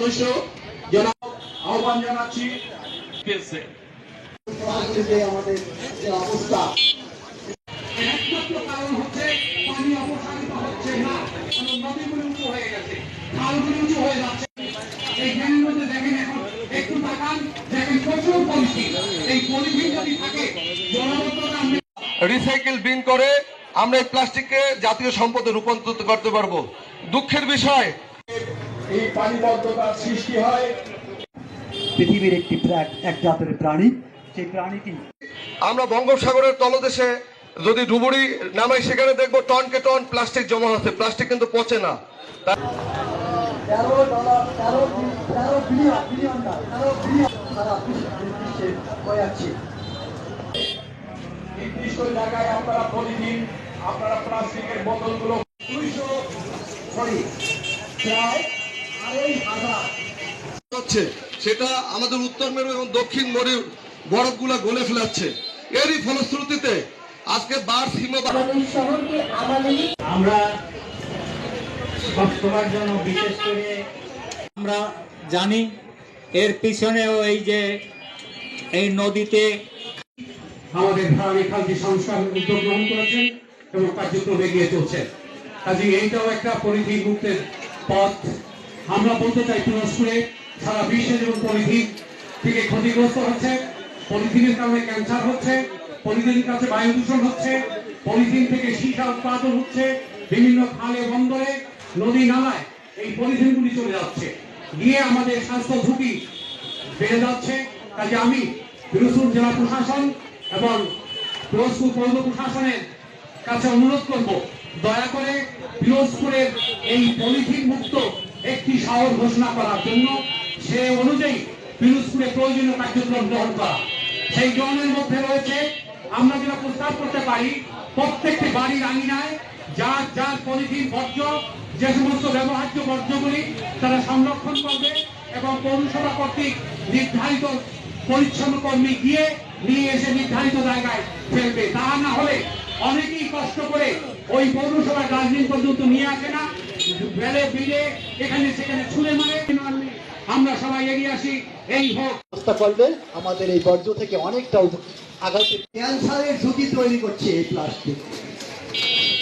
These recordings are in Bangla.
সদস্য জনাব আহ্বান জানাচ্ছি। আমাদের যে অবস্থা একমাত্র কারণ হচ্ছে পানি অপসারিত হচ্ছে না কারণ উঁচু হয়ে গেছে খালগুলো উঁচু হয়ে যাচ্ছে। এই গ্রামের মধ্যে দেখেন এখন একটু তাকান দেখেন প্রচুর পলিথিন। এই পলিথিন যদি থাকে জনবদ্ধতা রিসাইকেল বিন করে আমরা এই প্লাস্টিককে জাতীয় সম্পদে রূপান্তরিত করতে পারব। দুঃখের বিষয় এই পানিবদ্ধতার সৃষ্টি হয়। পৃথিবীর একটি এক জাতের প্রাণী সেই প্রাণীটি আমরা বঙ্গোপসাগরের তলদেশে যদি ডুবুরি নামাই সেখানে দেখব টনকে টন প্লাস্টিক জমা হচ্ছে। প্লাস্টিক কিন্তু পচে না। নির্দিষ্ট জায়গায় আপনারা পলিথিন আপনারা প্লাস্টিকের বোতলগুলো দুইশো সরি প্রায় হচ্ছে সেটা আমাদের উত্তর মেরু এবং দক্ষিণ মেরু বরফগুলো গলে ফেলাচ্ছে। এরই ফলশ্রুতিতে আজকে বার হিমবাহ আমরা সবসময়ের জন্য বিশেষ করে আমরা জানি এর পিছনেও এই যে এই নদীতে আমাদের ধারাবাহিক খালটি সংস্কার উদ্যোগ গ্রহণ করেছেন এবং কার্যক্রম এগিয়ে চলছে কাজে এইটাও একটা পলিথিন মুক্তের পথ। আমরা বলতে চাই তুরস্কুরে সারা বিশ্বে যেমন পলিথিন থেকে ক্ষতিগ্রস্ত হচ্ছে, পলিথিনের কারণে ক্যান্সার হচ্ছে, পলিথিনের কাছে বায়ু দূষণ হচ্ছে, পলিথিন থেকে সীসা উৎপাদন হচ্ছে, বিভিন্ন খালে, বন্দরে, নদী, নালায় এই পলিথিনগুলি চলে যাচ্ছে। গিয়ে আমাদের স্বাস্থ্য ঝুঁকি বেড়ে যাচ্ছে। কাজে আমি পিরোজপুর জেলা প্রশাসন এবং পিরোজপুর পৌর প্রশাসনের কাছে অনুরোধ করব, দয়া করে পিরোজপুরের এই পলিথিন মুক্ত একটি শহর ঘোষণা করার জন্য সে অনুযায়ী পিরোজপুরে প্রয়োজনীয় কার্যক্রম গ্রহণ করা। সেই গ্রহণের মধ্যে রয়েছে, আমরা যেটা প্রস্তাব করতে পারি, প্রত্যেকটি বাড়ির আঙিনায় যার যার পলিথিন, বর্জ্য, যে সমস্ত ব্যবহার্য বর্জ্যগুলি তারা সংরক্ষণ করবে এবং পৌরসভা কর্তৃক নির্ধারিত পরিচ্ছন্ন কর্মী গিয়ে নিয়ে এসে নির্ধারিত জায়গায় ফেলবে। তা না হলে অনেকেই কষ্ট করে ওই পৌরসভার ডাস্টবিন পর্যন্ত নিয়ে আসে না। বেলে বিলে এখানে সেখানে ছুঁড়ে মারে। আমরা সবাই এগিয়ে আসি এই হোক। ব্যবস্থা করলে আমাদের এই বর্জ্য থেকে অনেকটা আগামী ক্যান্সারের ঝুঁকি তৈরি করছে এই প্লাস্টিক।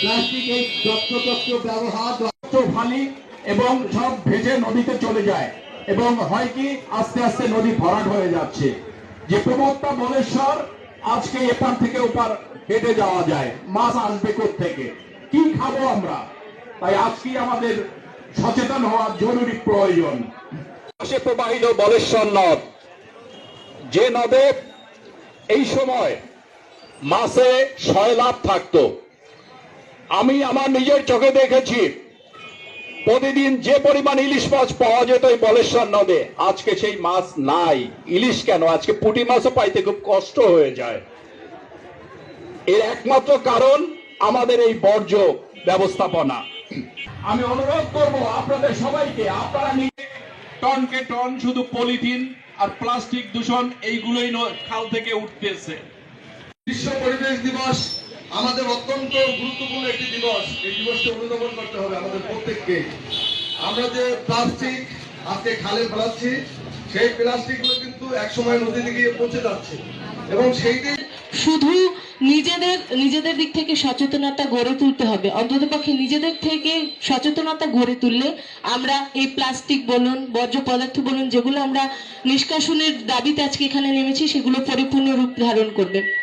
প্লাস্টিক এই যত্রতত্র ব্যবহার ফালি এবং সব ভেজে নদীতে চলে যায়। এবং হয় কি আস্তে আস্তে নদী ভরাট হয়ে যাচ্ছে। যে প্রমত্তা বলেশ্বর আজকে এপার থেকে ওপার হেঁটে যাওয়া যায়। মাছ আসবে থেকে কি খাব আমরা? তাই আজকে আমাদের সচেতন হওয়া জরুরি প্রয়োজন। পাশে প্রবাহিত বলেশ্বর নদ। যে নদে এই সময় মাসে ছয় লাভ থাকতো। আমি আমার নিজের চোখে দেখেছি, প্রতিদিন যে পরিমাণ ইলিশ মাছ পাওয়া যেত এই বলেশ্বর নদে, আজকে সেই মাছ নাই। ইলিশ কেন? আজকে পুঁটি মাছও পাইতে খুব কষ্ট হয়ে যায়। এর একমাত্র কারণ আমাদের এই বর্জ্য ব্যবস্থাপনা। আমি অনুরোধ করব আপনাদের সবাইকে, আপনারা নিজে টনকে টন শুধু পলিথিন আর প্লাস্টিক দূষণ এইগুলোই খাল থেকে উঠতেছে। বিশ্ব পরিবেশ দিবস আমাদের অত্যন্ত গুরুত্বপূর্ণ একটি দিবস। এই দিবসকে অনুধাবন করতে হবে আমাদের প্রত্যেককে। আমরা যে প্লাস্টিক আজকে খালে ফেলাচ্ছি, সেই প্লাস্টিকগুলো কিন্তু একসময় নদীতে গিয়ে পচে যাচ্ছে। এবং সেইটি শুধু নিজেদের নিজেদের দিক থেকে সচেতনতা গড়ে তুলতে হবে। অন্ততপক্ষে নিজেদের থেকে সচেতনতা গড়ে তুললে আমরা এই প্লাস্টিক বলুন, বর্জ্য পদার্থ বলুন, যেগুলো আমরা নিষ্কাশনের দাবিতে আজকে এখানে নেমেছি, সেগুলো পরিপূর্ণ রূপ ধারণ করবে।